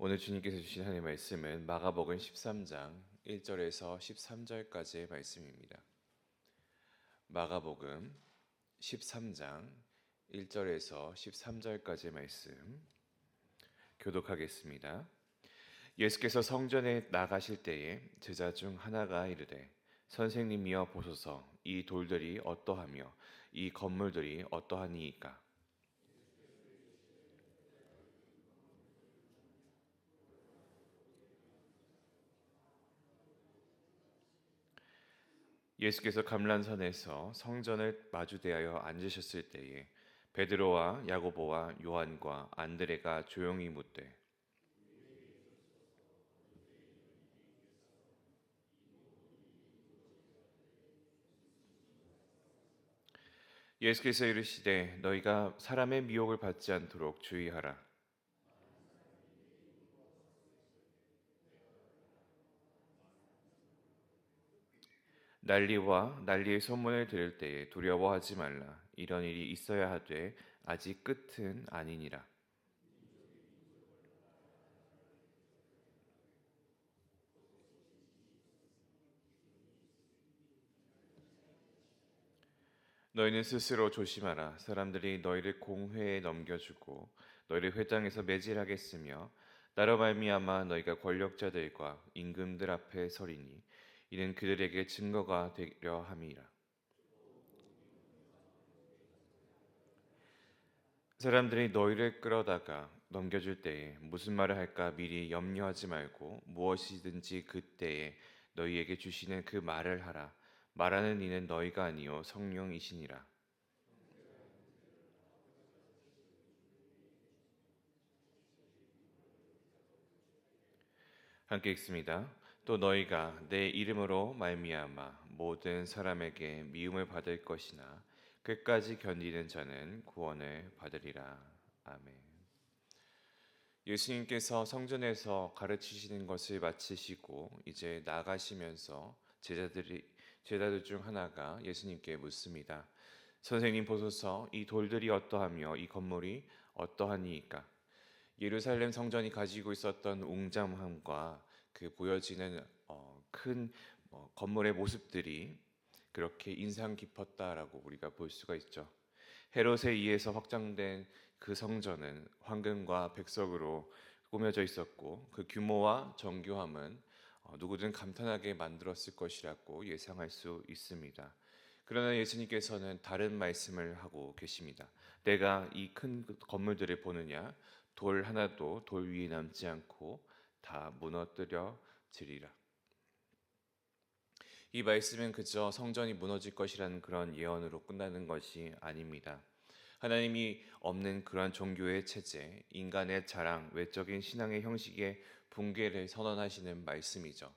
오늘 주님께서 주신 하나님의 말씀은 마가복음 13장 1절에서 13절까지의 말씀입니다. 마가복음 13장 1절에서 13절까지의 말씀 교독하겠습니다. 예수께서 성전에 나가실 때에 제자 중 하나가 이르되 선생님이여 보소서 이 돌들이 어떠하며 이 건물들이 어떠하니이까 예수께서 감란산에서 성전을 마주대하여 앉으셨을 때에 베드로와 야고보와 요한과 안드레가 조용히 묻되 예수께서 이르시되 너희가 사람의 미혹을 받지 않도록 주의하라 난리와 난리의 소문을 들을 때에 두려워하지 말라. 이런 일이 있어야 하되 아직 끝은 아니니라. 너희는 스스로 조심하라. 사람들이 너희를 공회에 넘겨주고 너희를 회당에서 매질하겠으며 나로 말미암아 너희가 권력자들과 임금들 앞에 서리니 이는 그들에게 증거가 되려 함이라. 사람들이 너희를 끌어다가 넘겨줄 때에 무슨 말을 할까 미리 염려하지 말고 무엇이든지 그때에 너희에게 주시는 그 말을 하라. 말하는 이는 너희가 아니요 성령이시니라. 함께 읽습니다. 또 너희가 내 이름으로 말미암아 모든 사람에게 미움을 받을 것이나 끝까지 견디는 자는 구원을 받으리라. 아멘. 예수님께서 성전에서 가르치시는 것을 마치시고 이제 나가시면서 제자들이 제자들 중 하나가 예수님께 묻습니다. 선생님 보소서 이 돌들이 어떠하며 이 건물이 어떠하니이까? 예루살렘 성전이 가지고 있었던 웅장함과 그 보여지는 어, 큰 어, 건물의 모습들이 그렇게 인상 깊었다라고 우리가 볼 수가 있죠. 헤롯에 의해서 확장된 그 성전은 황금과 백석으로 꾸며져 있었고 그 규모와 정교함은 어, 누구든 감탄하게 만들었을 것이라고 예상할 수 있습니다. 그러나 예수님께서는 다른 말씀을 하고 계십니다. 내가 이 큰 건물들을 보느냐 돌 하나도 돌 위에 남지 않고 다 무너뜨려 지리라. 이 말씀은 그저 성전이 무너질 것이라는 그런 예언으로 끝나는 것이 아닙니다. 하나님이 없는 그러한 종교의 체제, 인간의 자랑, 외적인 신앙의 형식의 붕괴를 선언하시는 말씀이죠.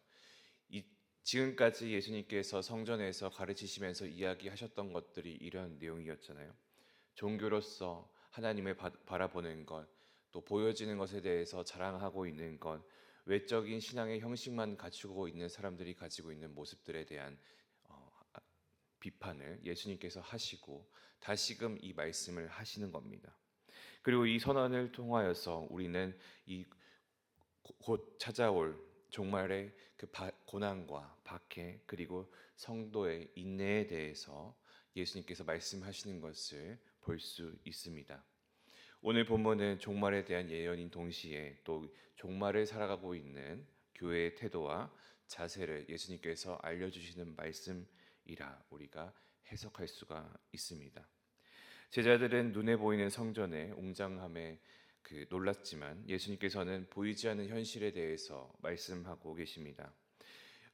이, 지금까지 예수님께서 성전에서 가르치시면서 이야기하셨던 것들이 이런 내용이었잖아요. 종교로서 하나님을 바, 바라보는 것, 또 보여지는 것에 대해서 자랑하고 있는 것, 외적인 신앙의 형식만 갖추고 있는 사람들이 가지고 있는 모습들에 대한 어, 비판을 예수님께서 하시고 다시금 이 말씀을 하시는 겁니다. 그리고 이 선언을 통하여서 우리는 이 곧 찾아올 종말의 그 고난과 박해 그리고 성도의 인내에 대해서 예수님께서 말씀하시는 것을 볼 수 있습니다. 오늘 본문은 종말에 대한 예언인 동시에 또 종말을 살아가고 있는 교회의 태도와 자세를 예수님께서 알려주시는 말씀이라 우리가 해석할 수가 있습니다. 제자들은 눈에 보이는 성전의 웅장함에 그 놀랐지만 예수님께서는 보이지 않는 현실에 대해서 말씀하고 계십니다.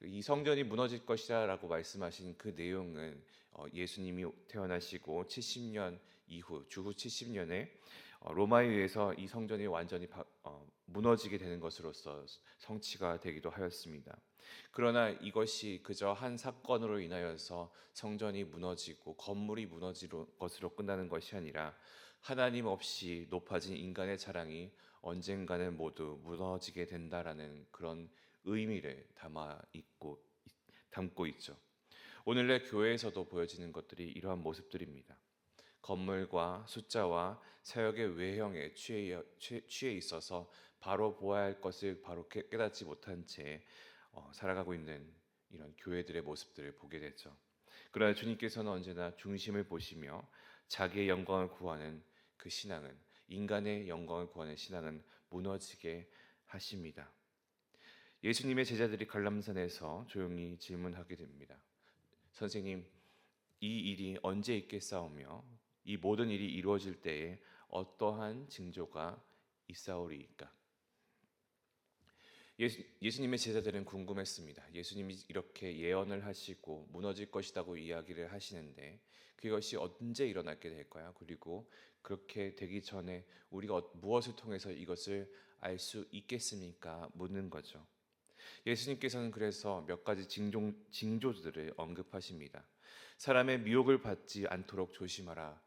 이 성전이 무너질 것이다라고 말씀하신 그 내용은 어, 예수님이 태어나시고 70년 이후 주후 70년에 어, 로마에 의해서 이 성전이 완전히 어, 무너지게 되는 것으로서 성취가 되기도 하였습니다. 그러나 이것이 그저 한 사건으로 인하여서 성전이 무너지고 건물이 무너질 것으로 끝나는 것이 아니라 하나님 없이 높아진 인간의 자랑이 언젠가는 모두 무너지게 된다라는 그런 의미를 담아 있고 담고 있죠. 오늘날 교회에서도 보여지는 것들이 이러한 모습들입니다. 건물과 숫자와 사역의 외형에 취해, 취해 있어서 바로 보아야 할 것을 바로 깨- 깨닫지 못한 채 어, 살아가고 있는 이런 교회들의 모습들을 보게 되죠. 그러나 주님께서는 언제나 중심을 보시며 자기의 영광을 구하는 그 신앙은 인간의 영광을 구하는 신앙은 무너지게 하십니다. 예수님의 제자들이 관람산에서 조용히 질문하게 됩니다. 선생님, 이 일이 언제 있겠사오며 이 모든 일이 이루어질 때에 어떠한 징조가 있사오리이까? 예수, 예수 님의 제자들은 궁금했습니다. 예수님이 이렇게 예언을 하시고 무너질 것이라고 이야기를 하시는데 그것이 언제 일어나게 될까요? 그리고 그렇게 되기 전에 우리가 어- 무엇을 통해서 이것을 알 수 있겠습니까? 묻는 거죠. 예수님께서는 그래서 몇 가지 징조, 징조들을 언급하십니다. 사람의 미혹을 받지 않도록 조심하라.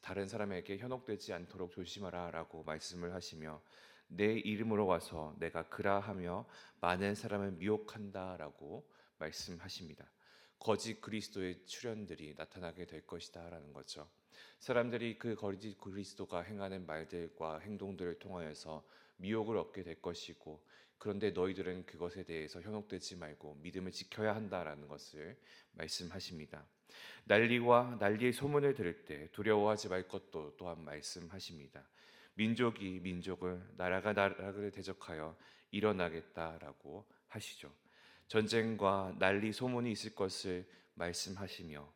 다른 사람에게 현혹되지 않도록 조심하라라고 말씀을 하시며 내 이름으로 와서 내가 그라하며 많은 사람을 미혹한다라고 말씀하십니다. 거짓 그리스도의 출현들이 나타나게 될 것이다라는 거죠. 사람들이 그 거짓 그리스도가 행하는 말들과 행동들을 통하여서 미혹을 얻게 될 것이고 그런데 너희들은 그것에 대해서 현혹되지 말고 믿음을 지켜야 한다라는 것을 말씀하십니다. 난리와 난리의 소문을 들을 때 두려워하지 말 것도 또한 말씀하십니다. 민족이 민족을 나라가 나라를 대적하여 일어나겠다라고 하시죠. 전쟁과 난리 소문이 있을 것을 말씀하시며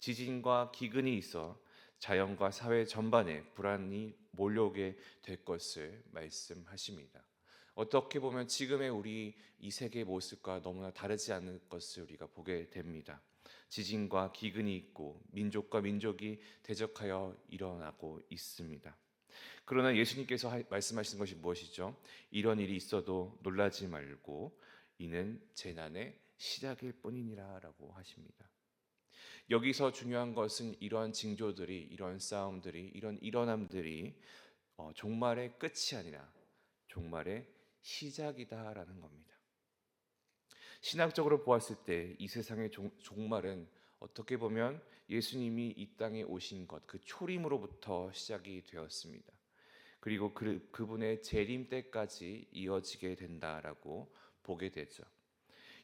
지진과 기근이 있어 자연과 사회 전반에 불안이 몰려오게 될 것을 말씀하십니다. 어떻게 보면 지금의 우리 이 세계의 모습과 너무나 다르지 않은 것을 우리가 보게 됩니다. 지진과 기근이 있고 민족과 민족이 대적하여 일어나고 있습니다. 그러나 예수님께서 하- 말씀하시는 것이 무엇이죠? 이런 일이 있어도 놀라지 말고 이는 재난의 시작일 뿐이니라라고 하십니다. 여기서 중요한 것은 이러한 징조들이 이런 싸움들이 이런 일어남들이 어, 종말의 끝이 아니라 종말의 시작이다라는 겁니다. 신학적으로 보았을 때 이 세상의 종, 종말은 어떻게 보면 예수님이 이 땅에 오신 것, 그 초림으로부터 시작이 되었습니다. 그리고 그, 그분의 재림 때까지 이어지게 된다라고 보게 되죠.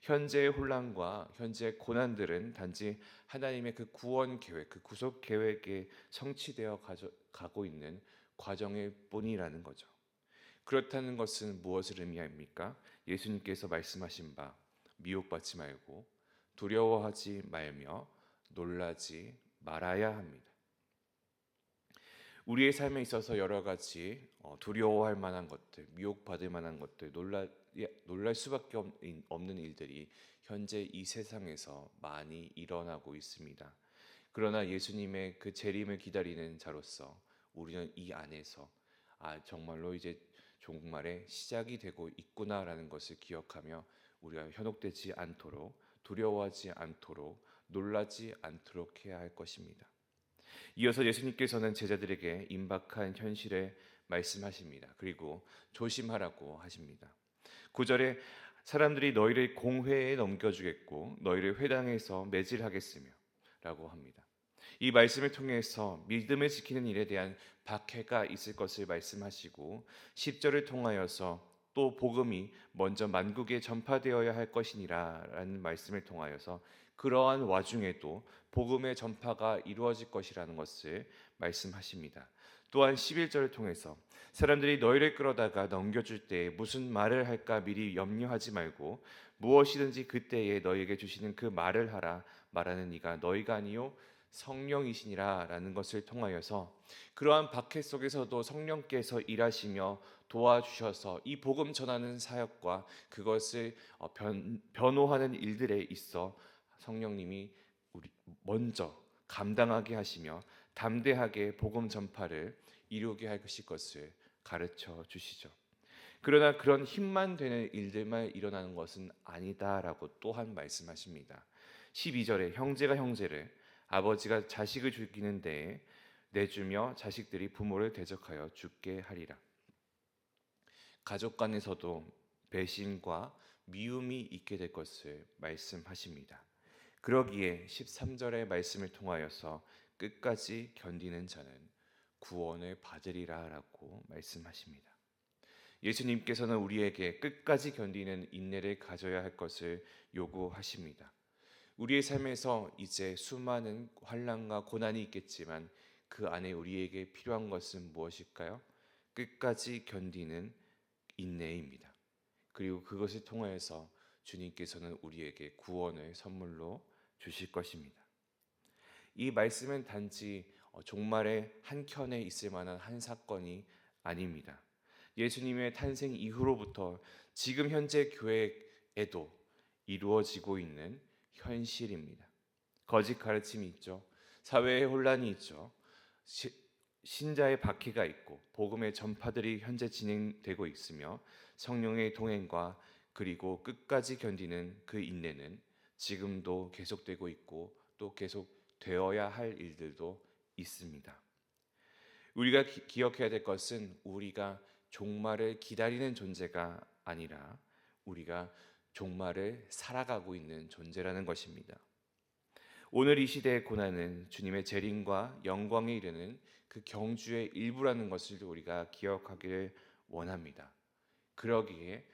현재의 혼란과 현재의 고난들은 단지 하나님의 그 구원 계획, 그 구속 계획에 성취되어 가져, 가고 있는 과정일 뿐이라는 거죠. 그렇다는 것은 무엇을 의미합니까? 예수님께서 말씀하신 바 미혹받지 말고 두려워하지 말며 놀라지 말아야 합니다. 우리의 삶에 있어서 여러 가지 어, 두려워할 만한 것들, 미혹받을 만한 것들, 놀라 예, 놀랄 수밖에 없- 없는 일들이 현재 이 세상에서 많이 일어나고 있습니다. 그러나 예수님의 그 재림을 기다리는 자로서 우리는 이 안에서 아 정말로 이제 종말의 시작이 되고 있구나라는 것을 기억하며 우리가 현혹되지 않도록 두려워하지 않도록 놀라지 않도록 해야 할 것입니다. 이어서 예수님께서는 제자들에게 임박한 현실에 말씀하십니다. 그리고 조심하라고 하십니다. 9절에 사람들이 너희를 공회에 넘겨주겠고 너희를 회당에서 매질하겠으며 라고 합니다. 이 말씀을 통해서 믿음을 지키는 일에 대한 박해가 있을 것을 말씀하시고 10절을 통하여서 또 복음이 먼저 만국에 전파되어야 할 것이니라라는 말씀을 통하여서 그러한 와중에도 복음의 전파가 이루어질 것이라는 것을 말씀하십니다. 또한 11절을 통해서 사람들이 너희를 끌어다가 넘겨줄 때 무슨 말을 할까 미리 염려하지 말고 무엇이든지 그때에 너희에게 주시는 그 말을 하라 말하는 이가 너희가 아니요 성령이시니라라는 것을 통하여서 그러한 박해 속에서도 성령께서 일하시며 도와주셔서 이 복음 전하는 사역과 그것을 어, 변, 변호하는 일들에 있어 성령님이 우리 먼저 감당하게 하시며 담대하게 복음 전파를 이루게 하실 것을 가르쳐 주시죠. 그러나 그런 힘만 되는 일들만 일어나는 것은 아니다라고 또한 말씀하십니다. 12절에 형제가 형제를 아버지가 자식을 죽이는 데에 내주며 자식들이 부모를 대적하여 죽게 하리라. 가족 간에서도 배신과 미움이 있게 될 것을 말씀하십니다. 그러기에 13절의 말씀을 통하여서 끝까지 견디는 자는 구원을 받으리라라고 말씀하십니다. 예수님께서는 우리에게 끝까지 견디는 인내를 가져야 할 것을 요구하십니다. 우리의 삶에서 이제 수많은 환란과 고난이 있겠지만 그 안에 우리에게 필요한 것은 무엇일까요? 끝까지 견디는 인내입니다. 그리고 그것을 통하여서 주님께서는 우리에게 구원을 선물로 주실 것입니다. 이 말씀은 단지 어, 종말의 한 켠에 있을 만한 한 사건이 아닙니다. 예수님의 탄생 이후로부터 지금 현재 교회에도 이루어지고 있는 현실입니다. 거짓 가르침이 있죠. 사회의 혼란이 있죠. 시, 신자의 박해가 있고 복음의 전파들이 현재 진행되고 있으며 성령의 동행과 그리고 끝까지 견디는 그 인내는 지금도 계속되고 있고 또 계속 되어야 할 일들도 있습니다. 우리가 기, 기억해야 될 것은 우리가 종말을 기다리는 존재가 아니라 우리가 종말을 살아가고 있는 존재라는 것입니다. 오늘 이 시대의 고난은 주님의 재림과 영광에 이르는 그 경주의 일부라는 것을 우리가 기억하기를 원합니다. 그러기에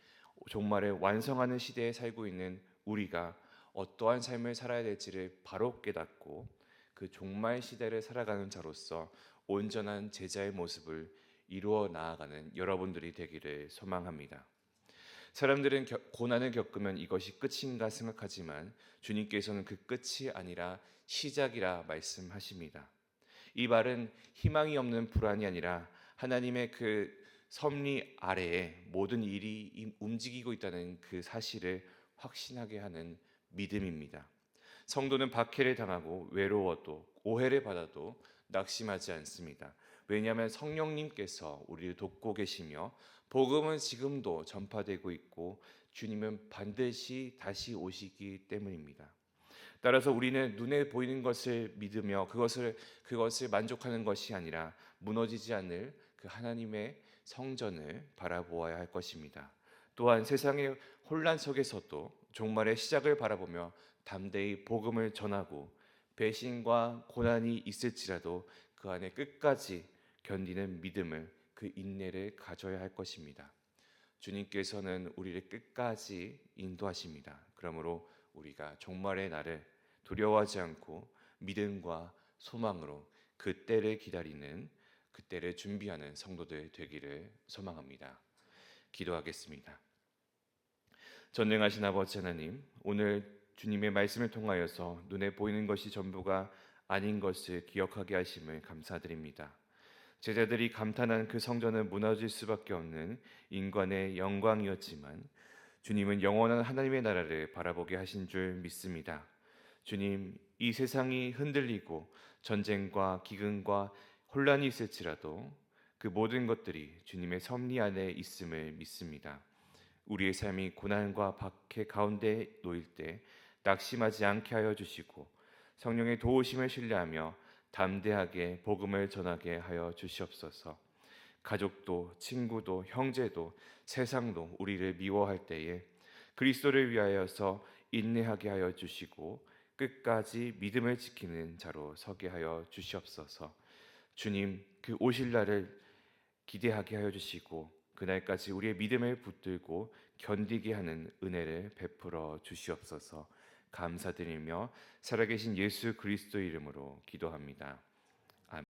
종말을 완성하는 시대에 살고 있는 우리가 어떠한 삶을 살아야 될지를 바로 깨닫고 그 종말 시대를 살아가는 자로서 온전한 제자의 모습을 이루어 나아가는 여러분들이 되기를 소망합니다. 사람들은 고난을 겪으면 이것이 끝인가 생각하지만 주님께서는 그 끝이 아니라 시작이라 말씀하십니다. 이 말은 희망이 없는 불안이 아니라 하나님의 그 섭리 아래에 모든 일이 움직이고 있다는 그 사실을 확신하게 하는 믿음입니다. 성도는 박해를 당하고 외로워도 오해를 받아도 낙심하지 않습니다. 왜냐하면 성령님께서 우리를 돕고 계시며 복음은 지금도 전파되고 있고 주님은 반드시 다시 오시기 때문입니다. 따라서 우리는 눈에 보이는 것을 믿으며 그것을 그것을 만족하는 것이 아니라 무너지지 않을 그 하나님의 성전을 바라보아야 할 것입니다. 또한 세상의 혼란 속에서도 종말의 시작을 바라보며 담대히 복음을 전하고 배신과 고난이 있을지라도 그 안에 끝까지 견디는 믿음을 그 인내를 가져야 할 것입니다. 주님께서는 우리를 끝까지 인도하십니다. 그러므로 우리가 종말의 날을 두려워하지 않고 믿음과 소망으로 그 때를 기다리는 그 때를 준비하는 성도들 되기를 소망합니다. 기도하겠습니다. 전능하신 아버지 하나님, 오늘 주님의 말씀을 통하여서 눈에 보이는 것이 전부가 아닌 것을 기억하게 하심을 감사드립니다. 제자들이 감탄한 그 성전은 무너질 수밖에 없는 인간의 영광이었지만 주님은 영원한 하나님의 나라를 바라보게 하신 줄 믿습니다. 주님, 이 세상이 흔들리고 전쟁과 기근과 혼란이 있을지라도 그 모든 것들이 주님의 섭리 안에 있음을 믿습니다. 우리의 삶이 고난과 박해 가운데 놓일 때 낙심하지 않게 하여 주시고 성령의 도우심을 신뢰하며 담대하게 복음을 전하게 하여 주시옵소서. 가족도 친구도 형제도 세상도 우리를 미워할 때에 그리스도를 위하여서 인내하게 하여 주시고 끝까지 믿음을 지키는 자로 서게 하여 주시옵소서. 주님 그 오실 날을 기대하게 하여 주시고 그날까지 우리의 믿음을 붙들고 견디게 하는 은혜를 베풀어 주시옵소서. 감사드리며 살아계신 예수 그리스도 이름으로 기도합니다.